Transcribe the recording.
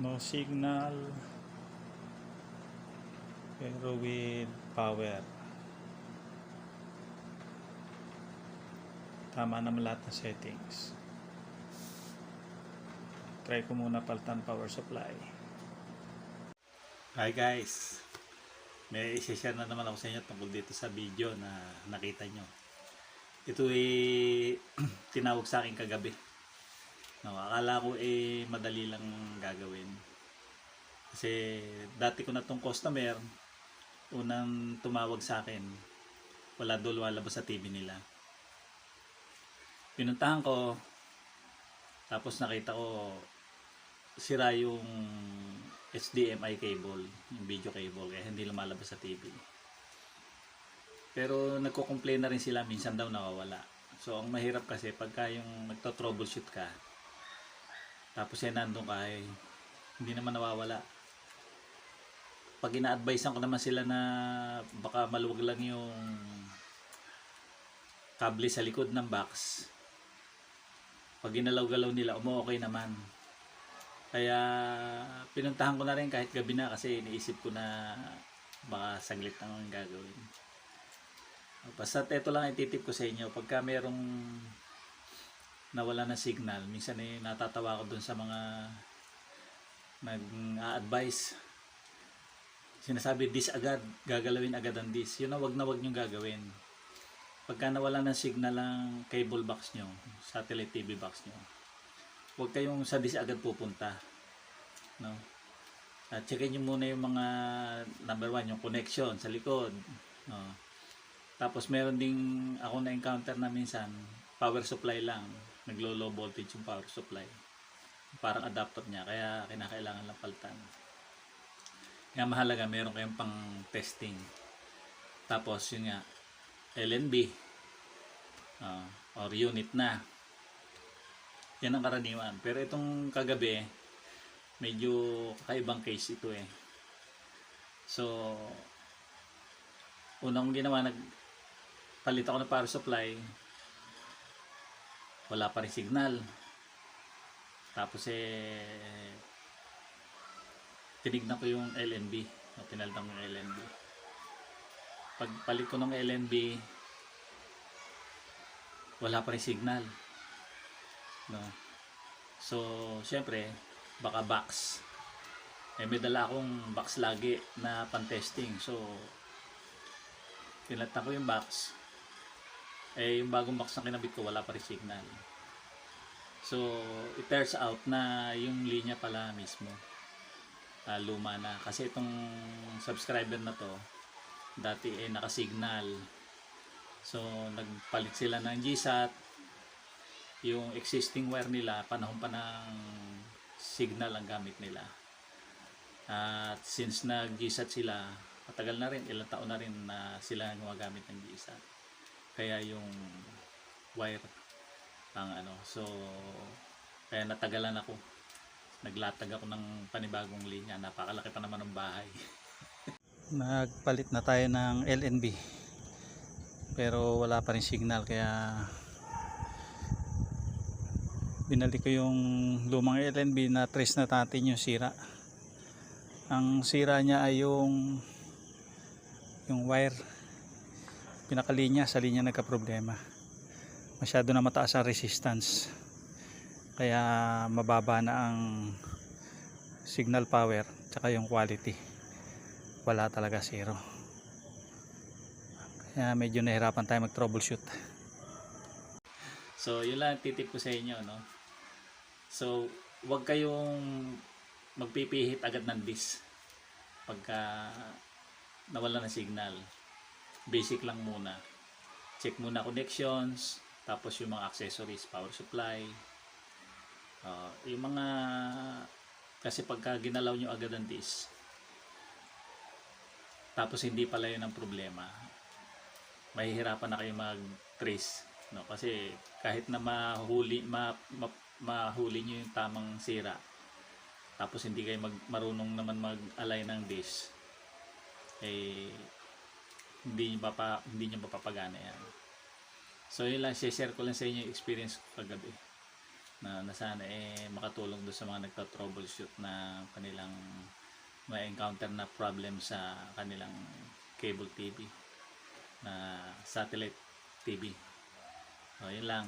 no signal pero with power. Tama naman lahat ng settings. Try ko muna palitan power supply. Hi guys. May isi-share na naman ako sa inyo tungkol dito sa video na nakita nyo. Ito ay tinawag sa akin kagabi No, akala ko eh madali lang gagawin. Kasi dati ko na tong customer, unang tumawag sa akin, wala doon lumalabas sa TV nila. Pinuntahan ko, tapos nakita ko sira yung HDMI cable, yung video cable, kaya hindi lumalabas sa TV. Pero nagko-complain na rin sila, minsan daw nawawala. So, ang mahirap kasi pagka yung nagto-troubleshoot ka, tapos yan nandun ka eh, hindi naman nawawala. Pag ina-advisean ko naman sila na baka maluwag lang yung kable sa likod ng box, pag ginalaw-galaw nila, umu-okay naman. Kaya pinuntahan ko na rin kahit gabi na kasi iniisip ko na baka saglit lang ang gagawin. Basta ito lang ititip ko sa inyo. Pagka merong nawala ng signal. Minsan eh natatawa ko dun sa mga nag-advise. Sinasabi this agad, gagalawin agad ang this. Yun na wag na wag nyo gagawin. Pagka nawala ng signal ang cable box nyo, satellite TV box nyo, huwag kayong sa this agad pupunta. No? At checkin nyo muna yung mga number one, yung connection sa likod. No? Tapos meron ding ako na-encounter na minsan, power supply lang naglo low voltage yung power supply. Parang adapter niya kaya kinakailangan lang palitan. Kaya mahalaga meron kayong pang testing. Tapos yun nga LNB uh, or unit na. Yan ang karaniwan. Pero itong kagabi medyo kakaibang case ito eh. So unang ginawa nagpalit ako ng power supply wala pa rin signal. Tapos eh tinignan ko yung LNB o pinalitan ko yung LNB pagpalit ko ng LNB wala pa rin signal. No? So syempre baka box. Eh may dala akong box lagi na pan testing so pinalitan ko yung box eh yung bagong box na kinabit ko wala pa rin signal. So it turns out na yung linya pala mismo. Uh, luma na. Kasi itong subscriber na to dati eh nakasignal. So nagpalit sila ng GSAT. Yung existing wire nila panahon pa ng signal ang gamit nila. At since nag GSAT sila matagal na rin ilang taon na rin na sila gumagamit ng GSAT kaya yung wire ang ano so kaya natagalan ako. Naglatag ako ng panibagong linya. Napakalaki pa naman ng bahay. Nagpalit na tayo ng LNB pero wala pa rin signal kaya binalik ko yung lumang LNB na trace na natin yung sira. Ang sira niya ay yung yung wire pinakalinya sa linya nagka-problema. Masyado na mataas ang resistance. Kaya mababa na ang signal power tsaka yung quality. Wala talaga zero. Kaya medyo nahirapan tayo mag troubleshoot so yun lang titip ko sa inyo no? So wag kayong magpipihit agad ng disk pagka nawala ng signal basic lang muna. Check muna connections tapos yung mga accessories power supply. Uh, yung mga kasi pagka ginalaw nyo agad ang disk tapos hindi pala yun ang problema mahihirapan na kayo mag trace no? Kasi kahit na mahuli ma, ma, mahuli nyo yung tamang sira tapos hindi kayo mag, marunong naman mag-align ng disk eh hindi nyo, mapa, hindi nyo mapapagana yan. So yun lang, share ko lang sa inyo yung experience ko kagabi. na, na sana eh makatulong doon sa mga nagta-troubleshoot na kanilang may encounter na problem sa kanilang cable TV na satellite TV. So, yun lang.